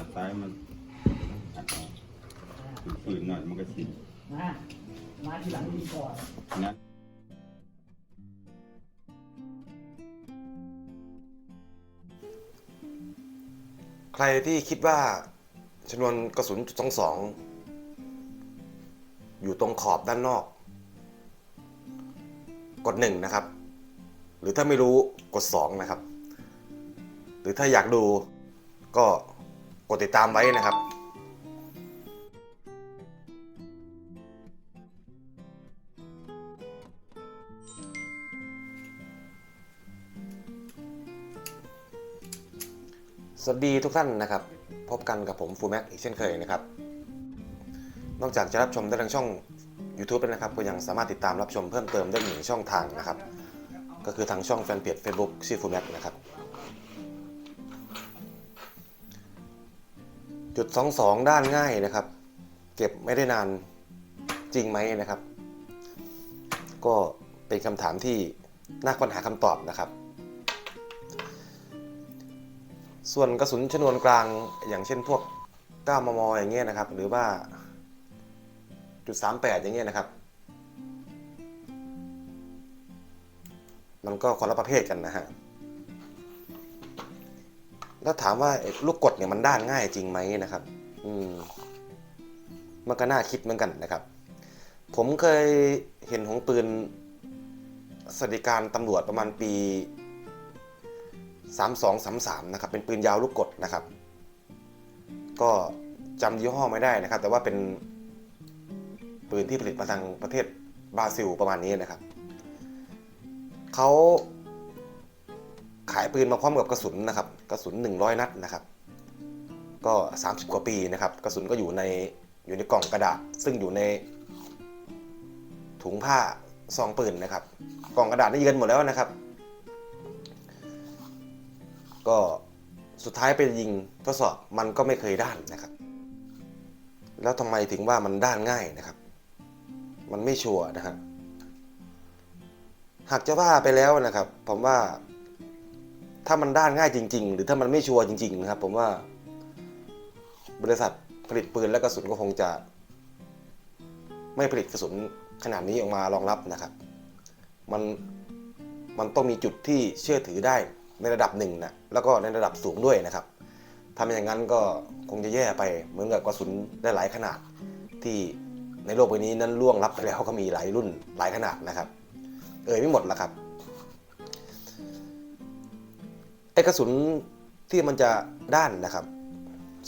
นัดซ้ายมันอัดออกฝืนๆหน่อยมันก็ชินมามาทีหลังดีก่อน นะใครที่คิดว่าชนวนกระสุนจุดสองสองอยู่ตรงขอบด้านนอก กดหนึ่งนะครับ หรือถ้าไม่รู้กดสองนะครับ หรือถ้าอยากดูก็ กดติดตามไว้นะครับสวัสดีทุกท่านนะครับ พบกันกับผมฟูแม็กอีกเช่นเคยนะครับ นอกจากจะรับชมได้ทางช่อง YouTube แล้วนะครับก็ยังสามารถติดตามรับชมเพิ่มเติมได้อีกหนึ่งช่องทางนะครับ ก็คือทางช่องแฟนเพจ Facebook ชื่อฟูแม็กนะครับ จุด22 ด้านง่ายนะครับ เก็บไม่ได้นานจริงไหมนะครับ ก็เป็นคำถามที่น่าค้นหาคำตอบนะครับ ส่วนกระสุนชนวนกลางอย่างเช่นพวก 9 มม อย่างเงี้ยนะครับ หรือว่าจุด38 อย่างเงี้ยนะครับ มันก็คนละประเภทกันนะฮะ แล้วถามว่าลูกกดเนี่ยมันด้านง่ายจริงไหมนะครับ อืมมันก็น่าคิดเหมือนกันนะครับ ผมเคยเห็นของปืนสวัสดิการตำรวจประมาณปี 3233 นะครับ เป็นปืนยาวลูกกดนะครับ ก็จำยี่ห้อไม่ได้นะครับ แต่ว่าเป็นปืนที่ผลิตมาทางประเทศบราซิลประมาณนี้นะครับเขาขายปืนมาพร้อมกับกระสุนนะครับ กระสุน 100 นัดนะครับ ก็ 30 กว่าปีนะครับ กระสุนก็อยู่ในอยู่ในกล่องกระดาษ ซึ่งอยู่ในถุงผ้าซองปืนนะครับ กล่องกระดาษนี่เยินหมดแล้วนะครับ ก็สุดท้ายไปยิงทดสอบมันก็ไม่เคยด้านนะครับ แล้วทำไมถึงว่ามันด้านง่ายนะครับ มันไม่ชัวร์นะฮะหากจะว่าไปแล้วนะครับ ผมว่า ถ้ามันด้านง่ายจริง ๆ หรือถ้ามันไม่ชัวร์จริง ๆ นะครับ ผมว่า บริษัทผลิตปืนและกระสุนก็คงจะ ไม่ผลิตกระสุนขนาดนี้ออกมารองรับนะครับ มันมันต้องมีจุดที่เชื่อถือได้ในระดับหนึ่งนะแล้วก็ในระดับสูงด้วยนะครับทำอย่างนั้นก็คงจะแย่ไปเหมือนกับกระสุนได้หลายขนาดที่ในโลกใบนี้นั้นล่วงลับไปแล้วก็มีหลายรุ่นหลายขนาดนะครับ เอ่ยไม่หมดละครับ กระสุนที่มันจะด้านนะครับ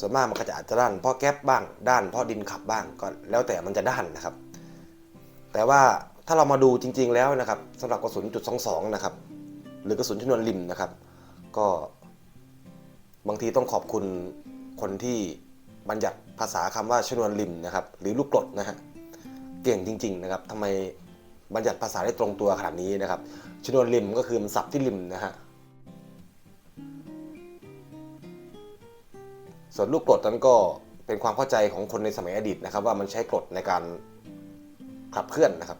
ส่วนมากมันก็จะอาจจะด้านเพราะแก๊ปบ้างด้านเพราะดินขับบ้างก็แล้วแต่มันจะด้านนะครับ แต่ว่าถ้าเรามาดูจริง ๆแล้วนะครับสำหรับกระสุนจุด22นะครับหรือกระสุนชนวนริมนะครับ ก็บางทีต้องขอบคุณคนที่บัญญัติภาษาคำว่าชนวนริมนะครับ หรือลูกกรดนะฮะเก่งจริง ๆ นะครับทำไมบัญญัติภาษาได้ตรงตัวขนาดนี้นะครับชนวนริมก็คือมันสับที่ริมนะฮะ ส่วนลูกกรดนั้นก็เป็นความเข้าใจของคนในสมัยอดีตนะครับ ว่ามันใช้กรดในการขับเคลื่อนนะครับ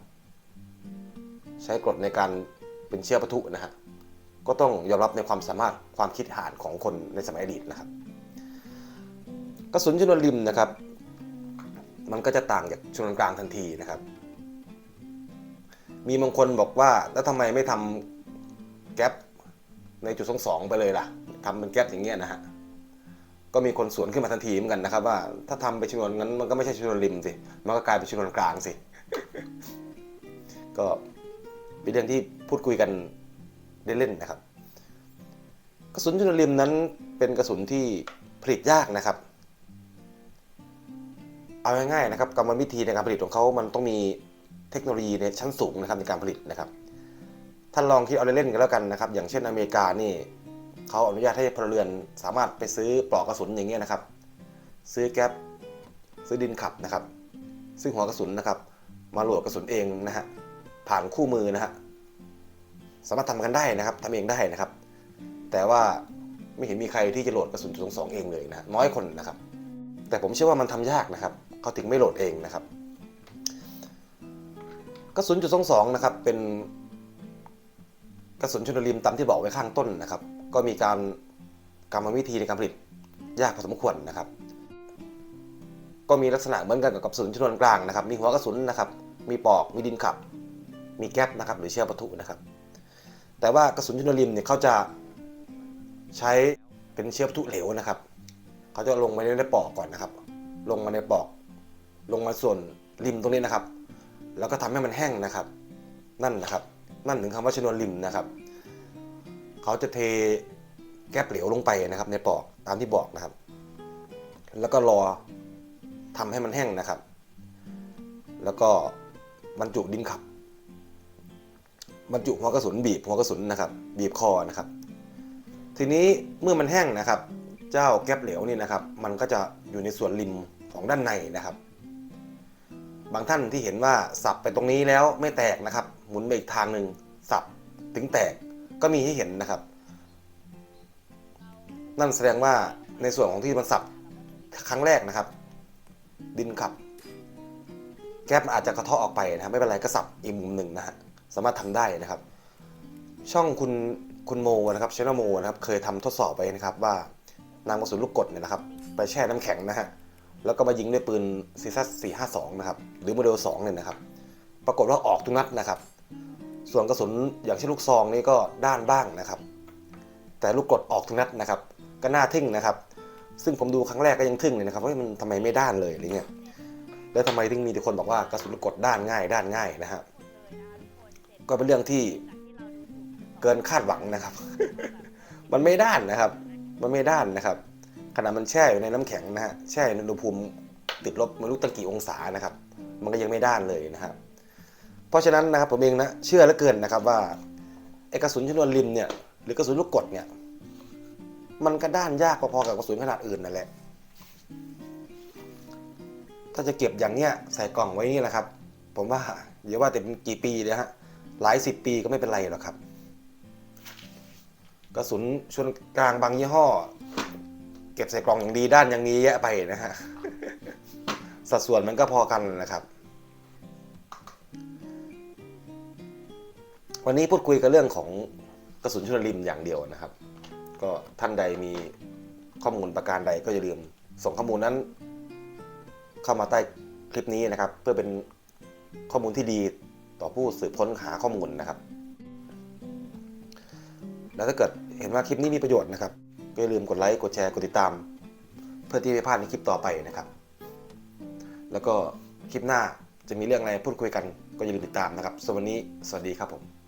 ใช้กรดในการเป็นเชื้อปะทุนะฮะก็ต้องยอมรับในความสามารถความคิดหานของคนในสมัยอดีตนะครับ กระสุนชนวนริมนะครับ มันก็จะต่างจากชนวนกลางทันทีนะครับ มีบางคนบอกว่าแล้วทำไมไม่ทำแก๊ปในจุดสองสองไปเลยล่ะทำเป็นแก๊ปอย่างเงี้ยนะฮะ ก็มีคนสวนขึ้นมาทันทีเหมือนกันนะครับ ว่าถ้าทำไปชนวนนั้นมันก็ไม่ใช่ชนวนริมสิ มันก็กลายเป็นชนวนกลางสิ ก็เป็นเรื่องที่พูดคุยกันเล่นๆนะครับ กระสุนชนวนริมนั้นเป็นกระสุนที่ผลิตยากนะครับ เอาง่ายๆนะครับกรรมวิธีในการผลิตของเขามันต้องมีเทคโนโลยีในชั้นสูงนะครับในการผลิตนะครับท่านลองคิดเอาเล่นๆกันแล้วกันนะครับ อย่างเช่นอเมริกานี่ เขาอนุญาตให้พลเรือนสามารถไปซื้อปลอกกระสุนอย่างเงี้ยนะครับ ซื้อแก๊ปซื้อดินขับนะครับ ซึ่งหัวกระสุนนะครับ มาโหลดกระสุนเองนะฮะผ่านคู่มือนะฮะสามารถทำกันได้นะครับทำเองได้นะครับ แต่ว่าไม่เห็นมีใครที่จะโหลดกระสุนจุดสองเองเลยนะน้อยคนนะครับ แต่ผมเชื่อว่ามันทำยากนะครับเขาถึงไม่โหลดเองนะครับ กระสุนจุดสองสองนะครับเป็นกระสุนชนวนริมตามที่บอกไว้ข้างต้นนะครับ ก็มีการกรรมวิธีในการผลิตยากพอสมควรนะครับ ก็มีลักษณะเหมือนกันกับกระสุนชนวนกลางนะครับ มีหัวกระสุนนะครับ มีปอกมีดินขับ มีแก๊ปนะครับ หรือเชื้อปะทุนะครับ แต่ว่ากระสุนชนวนริมเนี่ยเขาจะใช้เป็นเชื้อปะทุเหลวนะครับเขาจะลงมาในปอกก่อนนะครับ ลงมาในปอก ลงมาส่วนริมตรงนี้นะครับ แล้วก็ทำให้มันแห้งนะครับ นั่นนะครับ นั่นถึงคำว่าชนวนริมนะครับ เขาจะเทแก๊ปเหลวลงไปนะครับ ในปอกตามที่บอกนะครับ แล้วก็รอทำให้มันแห้งนะครับ แล้วก็บรรจุดินขับบรรจุหัวกระสุนบีบหัวกระสุนนะครับ บีบคอนะครับ ทีนี้เมื่อมันแห้งนะครับ เจ้าแก๊ปเหลวนี่นะครับ มันก็จะอยู่ในส่วนริมของด้านในนะครับ บางท่านที่เห็นว่าสับไปตรงนี้แล้วไม่แตกนะครับ หมุนไปอีกทางหนึ่งสับถึงแตก ก็มีให้เห็นนะครับ นั่นแสดงว่าในส่วนของที่มันสับครั้งแรกนะครับ ดินขับ แก๊ปอาจจะกระเทาะออกไปนะครับไม่เป็นไรก็สับอีกมุมหนึ่งนะฮะสามารถทำได้นะครับ ช่องคุณคุณโมนะครับชนลโมนะครับ เคยทำทดสอบไปนะครับว่านำกระสุนลูกกดเนี่ยนะครับ ไปแช่น้ำแข็งนะฮะแล้วก็มายิงด้วยปืนซีซัส452 นะครับ หรือโมเดล2เนี่ยนะครับ ปรากฏว่าออกทุกนัดนะครับ ส่วนกระสุนอย่างเช่นลูกซองนี่ก็ด้านบ้างนะครับ แต่ลูกกดออกทุกนัดนะครับ ก็น่าทึ่งนะครับ ซึ่งผมดูครั้งแรกก็ยังทึ่งเลยนะครับว่ามันทำไมไม่ด้านเลยอะไรเงี้ยแล้วทำไมถึงมีแต่คนบอกว่ากระสุนลูกกดด้านง่าย ด้านง่ายนะฮะก็เป็นเรื่องที่เกินคาดหวังนะครับ มันไม่ด้านนะครับ มันไม่ด้านนะครับขณะมันแช่อยู่ในน้ำแข็งนะฮะแช่ในอุณหภูมิติดลบไม่รู้ตั้งกี่องศานะครับ มันก็ยังไม่ด้านเลยนะครับ เพราะฉะนั้นนะครับผมเองนะเชื่อเหลือเกินนะครับว่าไอ้กระสุนชนวนริมเนี่ยหรือกระสุนลูกกดเนี่ยมันก็ด้านยากพอๆกับกระสุนขนาดอื่นนั่นแหละ ถ้าจะเก็บอย่างเนี้ยใส่กล่องไว้นี่แหละครับ ผมว่าอย่าว่าแต่เป็นกี่ปีเลยฮะหลายสิบปีก็ไม่เป็นไรหรอกครับ กระสุนชนกลางบางยี่ห้อ เก็บใส่กล่องอย่างดีด้านอย่างนี้แยะไปนะฮะสัดส่วนมันก็พอกันนะครับ วันนี้พูดคุยกันเรื่องของกระสุนชนนริมอย่างเดียวนะครับ ก็ท่านใดมีข้อมูลประการใดก็อย่าลืม ส่งข้อมูลนั้น เข้ามาใต้คลิปนี้นะครับ เพื่อเป็นข้อมูลที่ดีต่อผู้สืบค้นหาข้อมูลนะครับ แล้วถ้าเกิดเห็นว่าคลิปนี้มีประโยชน์นะครับก็อย่าลืมกดไลค์กดแชร์กดติดตาม เพื่อที่ไม่พลาดในคลิปต่อไปนะครับ แล้วก็คลิปหน้าจะมีเรื่องอะไรพูดคุยกันก็อย่าลืมติดตามนะครับสวันนี้สวัสดีครับผม